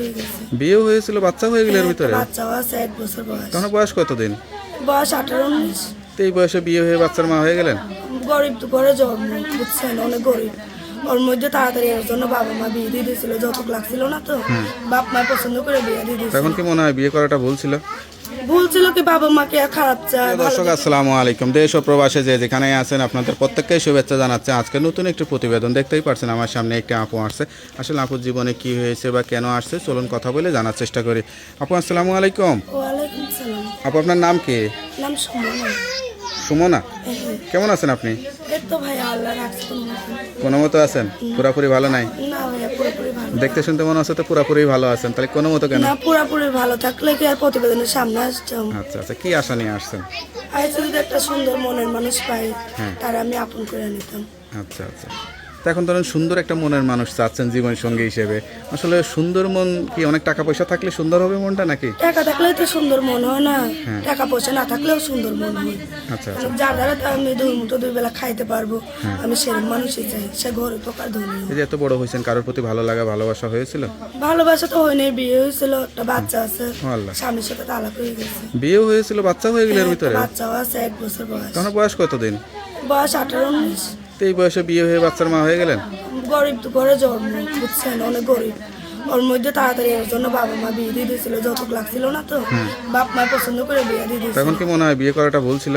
হয়ে গেছে বিয়ে হয়েছিল বাচ্চা হয়ে গেল এর ভিতরে? বাচ্চা আছে এক বছর বয়স। তখন বয়স কতদিন? বয়স আঠারো উনিশ তো এই বয়সে বিয়ে হয়ে বাচ্চার মা হয়ে গেলেন? গরিব তো ঘরে জন্ম বুঝছেন? অনেক গরিব। ওর মধ্যে তাড়াতাড়ি এর জন্য বাবা মা বিয়ে দিয়ে দিয়েছিল যতক লাগছিল না তো বাপ মা পছন্দ করে বিয়ে দিয়ে দিয়েছিল। তখন কি মনে হয় বিয়ে করাটা ভুল ছিল? ভুল ছিল কি বাবা মাকে খারাপ চায় দর্শক আসসালামু আলাইকুম। দেশ ও প্রবাসে যে যেখানে আছেন আপনাদের প্রত্যেককে শুভেচ্ছা জানাচ্ছে। আজকে নতুন একটি প্রতিবেদন দেখতেই পারছেন আমার সামনে একটি আপু আসছে। আসলে আপুর জীবনে কি হয়েছে বা কেন আসছে চলুন কথা বলে জানার চেষ্টা করি। আপু আসসালামু আলাইকুম। আপু আপনার নাম কি? নাম সুমনা। সুমনা? কেমন আছেন আপনি? কোনো মতে। আছেন? পুরাপুরি ভালো নাই? দেখতে শুনতে মনে হচ্ছে তো পুরাপুরি ভালো আছেন। তাহলে কোনো মতো কেন? না পুরোপুরি ভালো থাকলে কি আর প্রতিবেদনের সামনে আসতাম আচ্ছা আচ্ছা কি আশা নিয়ে আসছেন? আজ যদি একটা সুন্দর মনের মানুষ পাই হ্যাঁ। তার আমি আপন করে নিতাম। আচ্ছা আচ্ছা। তো এখন ধরেন সুন্দর একটা মনের মানুষ চাচ্ছেন জীবন সঙ্গী হিসেবে। আসলে সুন্দর মন কি অনেক টাকা পয়সা থাকলে সুন্দর হবে মনটা নাকি? টাকা থাকলেই তো সুন্দর মন হয় না। হ্যাঁ। টাকা পয়সা না থাকলেও সুন্দর মন হয়। আচ্ছা আচ্ছা। যার দ্বারা তো আমি দুই মুঠো দুই বেলা খাইতে পারব। আমি সেরকম মানুষই চাই সে ঘরে পোকার ধনী এই যে এত বড় হয়েছেন কারোর প্রতি ভালো লাগা ভালোবাসা হয়েছিল? ভালোবাসা তো হয়নি বিয়ে হয়েছিল একটা বাচ্চা আছে। স্বামীর সাথে তালাক হয়ে গেছে। বিয়ে হয়েছিল বাচ্চা হয়ে গেল এর ভিতরে? বাচ্চাও আছে এক বছর বয়স। তখন বয়স কতদিন? বয়স আঠারো উনিশ। তো এই বয়সে বিয়ে হয়ে বাচ্চার মা হয়ে গেলেন? গরিব তো ঘরে জন্ম বুঝছেন? অনেক গরিব। ওর মধ্যে তাড়াতাড়ি এর জন্য বাবা মা বিয়ে দিয়ে দিয়েছিল যৌতুক লাগছিল না তো। বাপ মা পছন্দ করে বিয়ে দিয়ে দিয়েছিল। তখন কি মনে হয় বিয়ে করাটা ভুল ছিল?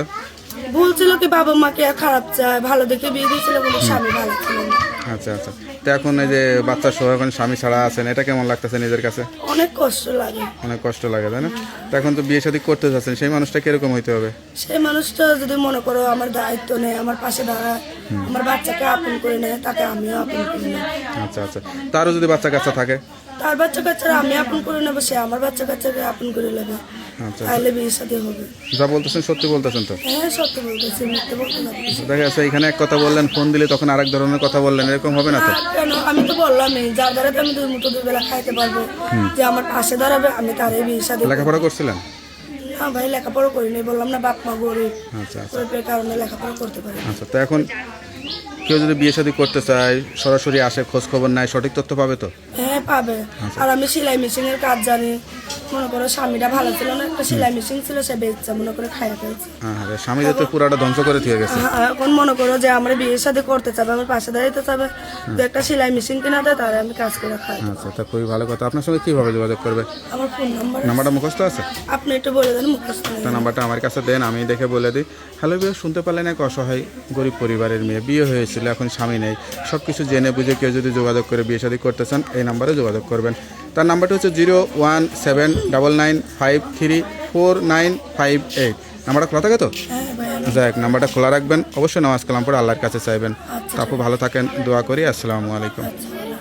ভুল ছিল কি বাবা মাকে খারাপ চায় ভালো দেখে বিয়ে দিয়েছিল বলে স্বামী ভালো ছিল না। আচ্ছা আচ্ছা। তো এখন এই যে বাচ্চা সহ এখন স্বামী ছাড়া আছেন এটা কেমন লাগতেছে নিজের কাছে? অনেক কষ্ট লাগে। অনেক কষ্ট লাগে তাই না? তো এখন তো বিয়ে শাদী করতে যাচ্ছেন সেই মানুষটা কীরকম হইতে হবে? সেই মানুষটা যদি মনে করো আমার দায়িত্ব নেয় আমার পাশে দাঁড়ায় আমার বাচ্চাকে আপন করে নেয় তাকে আমিও আপন করে নেই। আচ্ছা আচ্ছা। তারও যদি বাচ্চা কাচ্চা থাকে? তার বাচ্চা কাচ্চারা আমি আপন করে নেব সে আমার বাচ্চা কাচ্চাকে আপন করে নেবে। তাহলে বিয়ের সাথে হবে। যা বলতেছেন সত্যি বলতেছেন তো? হ্যাঁ সত্যি বলতেছি মিথ্যে বলতে যাচ্ছি দেখা যাচ্ছে এখানে এক কথা বললেন ফোন দিলে তখন আরেক ধরনের কথা বললেন এরকম হবে না তো? কেন আমি তো বললামই যার দ্বারা তো আমি দুই মুঠো দুই বেলা খাইতে পারব যে আমার পাশে দাঁড়াবে আমি তারই বিয়ের সাথে লেখাপড়া করছিলেন? না ভাই লেখাপড়া করিনি বললাম না বাপ মা গরিব আচ্ছা আচ্ছা। গরিবের কারণে লেখাপড়া করতে পারি না। আচ্ছা তো এখন কেউ যদি বিয়ে শাদী করতে চায় সরাসরি আসে খোঁজ খবর নেয় সঠিক তথ্য পাবে তো? হ্যাঁ পাবে। আর আমি সেলাই মেশিনের কাজ জানি মনে করো স্বামীটা ভালো ছিল না একটা সেলাই মেশিন ছিল সে বেচছে মনে করে খাইয়া ফেলছে। হ্যাঁ হ্যাঁ স্বামী তো পুরাটা ধ্বংস করে দিয়ে গেছে। এখন মনে করো যে আমার বিয়ের সাথে করতে চাবে আমার পাশে দাঁড়াইতে চাবে তো একটা সেলাই মেশিন কিনা দেয় তাহলে আমি কাজ করে খাই। আচ্ছা তা খুবই ভালো কথা। আপনার সঙ্গে কীভাবে যোগাযোগ করবে? আমার ফোন নাম্বার নাম্বারটা মুখস্থ আছে? আপনি একটু বলে দেন মুখস্থ। তা নাম্বারটা আমার কাছে দেন আমি দেখে বলে দিই। হ্যালো বিয়ে শুনতে পারলেন এক অসহায় গরিব পরিবারের মেয়ে বিয়ে হয়েছিল এখন স্বামী নেই। সব কিছু জেনে বুঝে কেউ যদি যোগাযোগ করে বিয়ে শাদী করতে চান এই নাম্বারে যোগাযোগ করবেন। তার নাম্বারটি হচ্ছে zero one seven double nine five three four nine five eight. নাম্বারটা খোলা থাকে তো? যাই হোক যাক নাম্বারটা খোলা রাখবেন। অবশ্যই নামাজ কালাম পরে আল্লাহর কাছে চাইবেন। তারপর ভালো থাকেন দোয়া করি। আসসালামু আলাইকুম। আচ্ছা